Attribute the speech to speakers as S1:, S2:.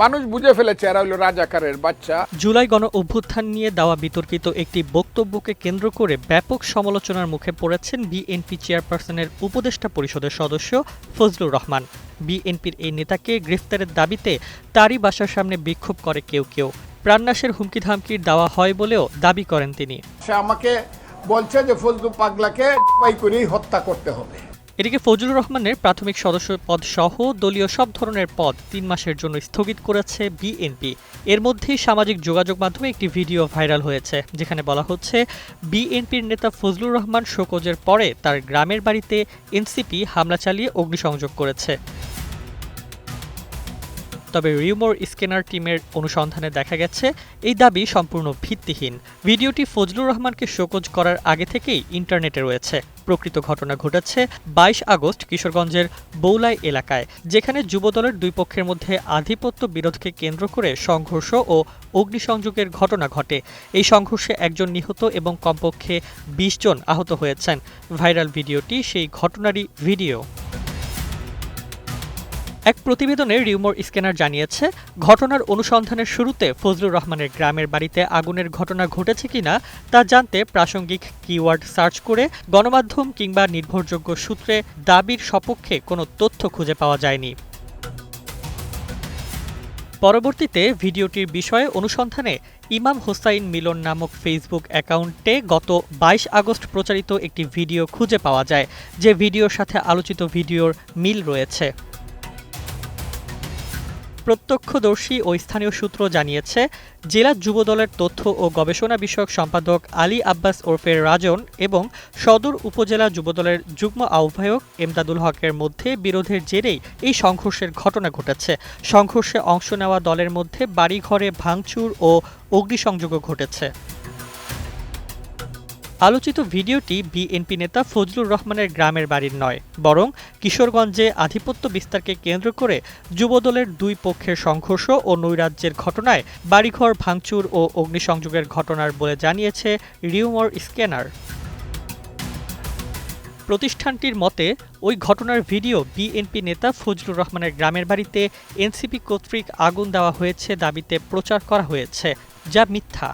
S1: মানুষ বুঝে ফেলেছে এরা হইল রাজাকারের বাচ্চা।
S2: জুলাই গণ অভ্যুত্থান নিয়ে দেওয়া বিতর্কিত একটি বক্তব্যকে কেন্দ্র করে ব্যাপক সমালোচনার মুখে পড়েছেন বিএনপি চেয়ারপারসনের উপদেষ্টা পরিষদের সদস্য ফজলুর রহমান। বিএনপির এই নেতাকে গ্রেফতারের দাবিতে তারই বাসার সামনে বিক্ষোভ করে কেউ কেউ। প্রাণনাশের হুমকি ধামকির দেওয়া হয় বলেও দাবি করেন তিনি।
S1: সে আমাকে বলছে যে ফজলু পাগলাকে পাই করেই হত্যা করতে হবে।
S2: এদিকে ফজলুর রহমানের প্রাথমিক সদস্য পদ সহ দলীয় সব ধরনের পদ তিন মাসের জন্য স্থগিত করেছে বিএনপি। এর মধ্যেই সামাজিক যোগাযোগ মাধ্যমে একটি ভিডিও ভাইরাল হয়েছে, যেখানে বলা হচ্ছে, বিএনপির নেতা ফজলুর রহমান শোকজের পরে তার গ্রামের বাড়িতে এনসিপি হামলা চালিয়ে অগ্নিসংযোগ করেছে। তবে রিউমোর স্ক্যানার টিমের অনুসন্ধানে দেখা গেছে, এই দাবি সম্পূর্ণ ভিত্তিহীন। ভিডিওটি ফজলুর রহমানকে শোকজ করার আগে থেকেই ইন্টারনেটে রয়েছে। প্রকৃত ঘটনা ঘটেছে বাইশ আগস্ট কিশোরগঞ্জের বৌলাই এলাকায়, যেখানে যুবদলের দুই পক্ষের মধ্যে আধিপত্য বিরোধকে কেন্দ্র করে সংঘর্ষ ও অগ্নিসংযোগের ঘটনা ঘটে। এই সংঘর্ষে একজন নিহত এবং কমপক্ষে বিশ জন আহত হয়েছেন। ভাইরাল ভিডিওটি সেই ঘটনারই ভিডিও। এক প্রতিবেদনে রিউমোর স্ক্যানার জানিয়েছে, ঘটনার অনুসন্ধানের শুরুতে ফজলুর রহমানের গ্রামের বাড়িতে আগুনের ঘটনা ঘটেছে কিনা তা জানতে প্রাসঙ্গিক কিওয়ার্ড সার্চ করে গণমাধ্যম কিংবা নির্ভরযোগ্য সূত্রে দাবির সপক্ষে কোনো তথ্য খুঁজে পাওয়া যায়নি। পরবর্তীতে ভিডিওটির বিষয়ে অনুসন্ধানে ইমাম হোসাইন মিলন নামক ফেসবুক অ্যাকাউন্টে গত বাইশ আগস্ট প্রচারিত একটি ভিডিও খুঁজে পাওয়া যায়, যে ভিডিওর সাথে আলোচিত ভিডিওর মিল রয়েছে। প্রত্যক্ষদর্শী ও স্থানীয় সূত্র জানিয়েছে, জেলা যুবদলের তথ্য ও গবেষণা বিষয়ক সম্পাদক আলী আব্বাস ওরফের রাজন এবং সদর উপজেলা যুবদলের যুগ্ম আহ্বায়ক এমদাদুল হকের মধ্যে বিরোধের জেরেই এই সংঘর্ষের ঘটনা ঘটেছে। সংঘর্ষে অংশ নেওয়া দলের মধ্যে বাড়িঘরে ভাঙচুর ও অগ্নিসংযোগও ঘটেছে। আলোচিত ভিডিওটি বিএনপি নেতা ফজলুর রহমানের গ্রামের বাড়ির নয়, বরং কিশোরগঞ্জে আধিপত্য বিস্তারকে কেন্দ্র করে যুবদলের দুই পক্ষের সংঘর্ষ ও নৈরাজ্যের ঘটনায় বাড়িঘর ভাঙচুর ও অগ্নিসংযোগের ঘটনার বলে জানিয়েছে রিউমর স্ক্যানার। প্রতিষ্ঠানটির মতে, ওই ঘটনার ভিডিও বিএনপি নেতা ফজলুর রহমানের গ্রামের বাড়িতে এনসিপি কর্তৃক আগুন দেওয়া হয়েছে দাবিতে প্রচার করা হয়েছে, যা মিথ্যা।